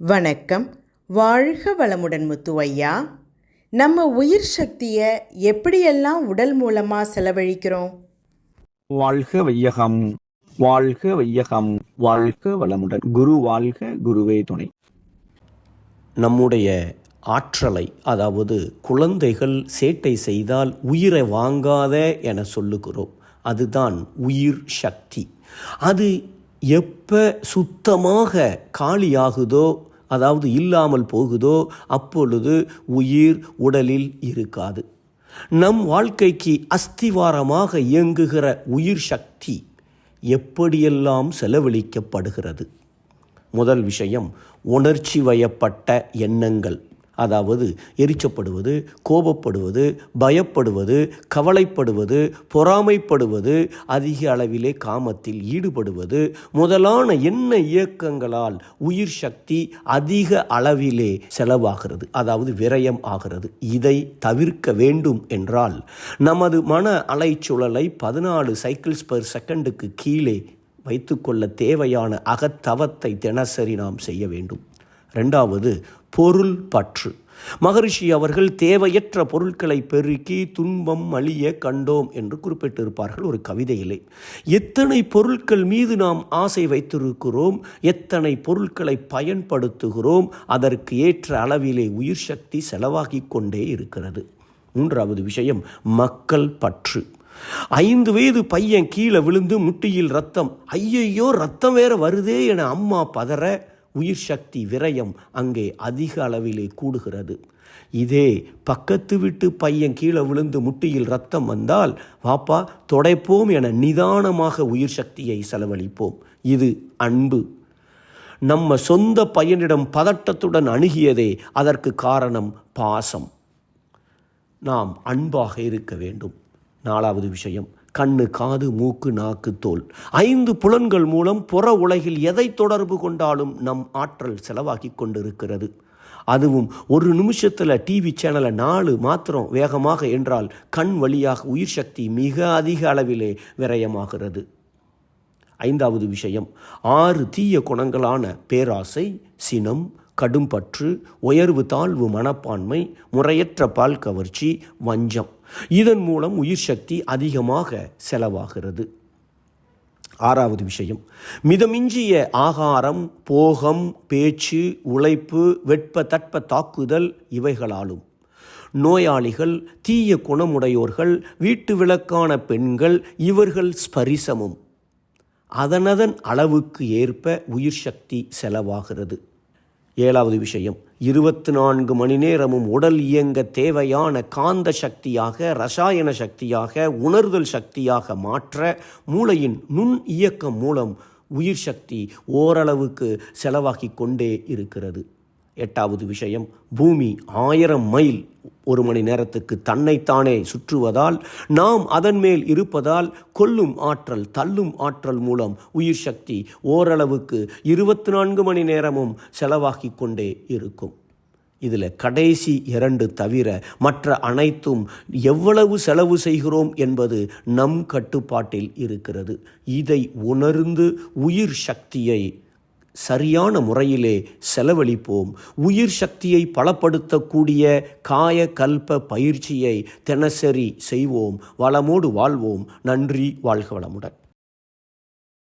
வணக்கம். வாழ்க வளமுடன் முத்து ஐயா நம்ம உயிர் சக்தியை எப்படியெல்லாம் உடல் மூலமாக செலவழிக்கிறோம்? வாழ்க வையகம். வாழ்க வையகம். வாழ்க வளமுடன். குரு வாழ்க குருவே துணை. நம்முடைய ஆற்றலை அதாவது குழந்தைகள் சேட்டை செய்தால் உயிரை வாங்காத என சொல்லுகிறோம். அதுதான் உயிர் சக்தி. அது எப்போ சுத்தமாக காலியாகுதோ அதாவது இல்லாமல் போகுதோ அப்பொழுது உயிர் உடலில் இருக்காது. நம் வாழ்க்கைக்கு அஸ்திவாரமாக இயங்குகிற உயிர் சக்தி எப்படியெல்லாம் செலவழிக்கப்படுகிறது? முதல் விஷயம் உணர்ச்சி வயப்பட்ட எண்ணங்கள். அதாவது எரிச்சப்படுவது கோபப்படுவது பயப்படுவது கவலைப்படுவது பொறாமைப்படுவது அதிக அளவிலே காமத்தில் ஈடுபடுவது முதலான எண்ண இயக்கங்களால் உயிர் சக்தி அதிக அளவிலே செலவாகிறது. அதாவது விரயம் ஆகிறது. இதை தவிர்க்க வேண்டும் என்றால் நமது மன அலைச்சுழலை பதினாலு சைக்கிள்ஸ் பெர் செகண்டுக்கு கீழே வைத்துக்கொள்ள தேவையான அகத்தவத்தை தினசரி நாம் செய்ய வேண்டும். ரெண்டாவது பொருள் பற்று. மகரிஷி அவர்கள் தேவையற்ற பொருட்களை பெருக்கி துன்பம் அழிய கண்டோம் என்று குறிப்பிட்டிருப்பார்கள் ஒரு கவிதையிலே. எத்தனை பொருட்கள் மீது நாம் ஆசை வைத்திருக்கிறோம் எத்தனை பொருட்களை பயன்படுத்துகிறோம் அதற்கு ஏற்ற அளவிலே உயிர் சக்தி செலவாகிக் கொண்டே இருக்கிறது. மூன்றாவது விஷயம் மக்கள் பற்று. ஐந்து வயது பையன் கீழே விழுந்து முட்டியில் ரத்தம் ஐயையோ ரத்தம் வேற வருதே என அம்மா பதற உயிர் சக்தி விரயம் அங்கே அதிக அளவிலே கூடுகிறது. இதே பக்கத்து விட்டு பையன் கீழே விழுந்து முட்டியில் ரத்தம் வந்தால் வாப்பா தொடைப்போம் என நிதானமாக உயிர் சக்தியை செலவழிப்போம். இது அன்பு. நம்ம சொந்த பையனிடம் பதட்டத்துடன் அணுகியதே அதற்கு காரணம் பாசம். நாம் அன்பாக இருக்க வேண்டும். நாலாவது விஷயம். கண்ணு காது மூக்கு நாக்கு தோல். ஐந்து புலன்கள் மூலம் புற உலகில் எதை தொடர்பு கொண்டாலும் நம் ஆற்றல் செலவாகி கொண்டிருக்கிறது. அதுவும் ஒரு நிமிஷத்தில் டிவி சேனலை நாலு மாத்திரம் வேகமாக என்றால் கண் வழியாக உயிர் சக்தி மிக அதிக அளவிலே விரயமாகிறது. ஐந்தாவது விஷயம் ஆறு தீய குணங்களான பேராசை சினம் கடும்பற்று உயர்வு தாழ்வு மனப்பான்மை முறையற்ற பால் கவர்ச்சி வஞ்சம். இதன் மூலம் உயிர் சக்தி அதிகமாக செலவாகிறது. ஆறாவது விஷயம். மிதமிஞ்சிய ஆகாரம் போகம் பேச்சு உழைப்பு வெட்ப தட்ப தாக்குதல் இவைகளாலும். நோயாளிகள் தீய குணமுடையோர்கள் வீட்டு விளக்கான பெண்கள் இவர்கள் ஸ்பரிசமும். அதனதன் அளவுக்கு ஏற்ப உயிர் சக்தி செலவாகிறது. ஏழாவது விஷயம் இருபத்தி நான்கு மணி நேரமும் உடல் இயங்க தேவையான காந்த சக்தியாக ரசாயன சக்தியாக உணர்தல் சக்தியாக மாற்ற மூளையின் நுண் இயக்கம் மூலம் உயிர் சக்தி ஓரளவுக்கு செலவாகி கொண்டே இருக்கிறது. எட்டாவது விஷயம் பூமி ஆயிரம் மைல் ஒரு மணி நேரத்துக்கு தன்னைத்தானே சுற்றுவதால் நாம் அதன் மேல் இருப்பதால் கொல்லும் ஆற்றல் தள்ளும் ஆற்றல் மூலம் உயிர் சக்தி ஓரளவுக்கு இருபத்தி நான்கு மணி நேரமும் செலவாகி கொண்டே இருக்கும். இதில் கடைசி இரண்டு தவிர மற்ற அனைத்தும் எவ்வளவு செலவு செய்கிறோம் என்பது நம் கட்டுப்பாட்டில் இருக்கிறது. இதை உணர்ந்து உயிர் சக்தியை சரியான முறையிலே செலவழிப்போம். உயிர் சக்தியை பலப்படுத்தக்கூடிய காய கல்ப பயிற்சியை தினசரி செய்வோம். வளமோடு வாழ்வோம். நன்றி வாழ்க வளமுடன்.